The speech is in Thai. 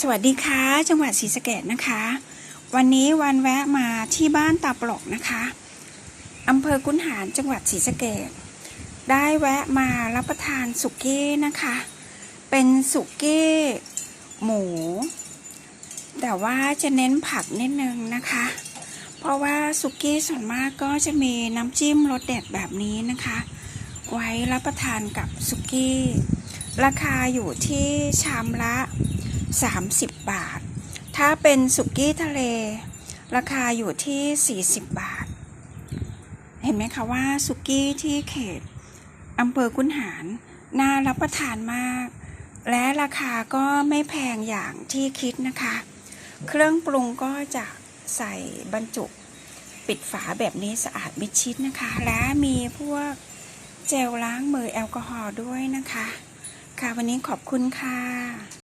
สวัสดีค่ะ จังหวัดศรีสะเกดนะคะ วันนี้วันแวะมาที่บ้านตาปลอกนะคะอำเภอกุนหารจังหวัดศรีสะเกดได้แวะมารับประทานสุกี้นะคะ เป็นสุกี้หมู แต่ว่าจะเน้นผักนิดนึงนะคะ เพราะว่าสุกี้ส่วนมากก็จะมีน้ำจิ้มรสเด็ดแบบนี้นะคะ ไว้รับประทานกับสุกี้ ราคาอยู่ที่ชามละ 30 บาท ถ้าเป็นสุกี้ทะเล ราคาอยู่ที่ 40 บาท เห็นไหมคะว่าสุกี้ที่เขตอำเภอกุนหารน่ารับประทานมาก และราคาก็ไม่แพงอย่างที่คิดนะคะ เครื่องปรุงก็จะใส่บรรจุปิดฝาแบบนี้สะอาดมิดชิดนะคะ และมีพวกเจลล้างมือแอลกอฮอล์ด้วยนะคะ ค่ะวันนี้ขอบคุณค่ะ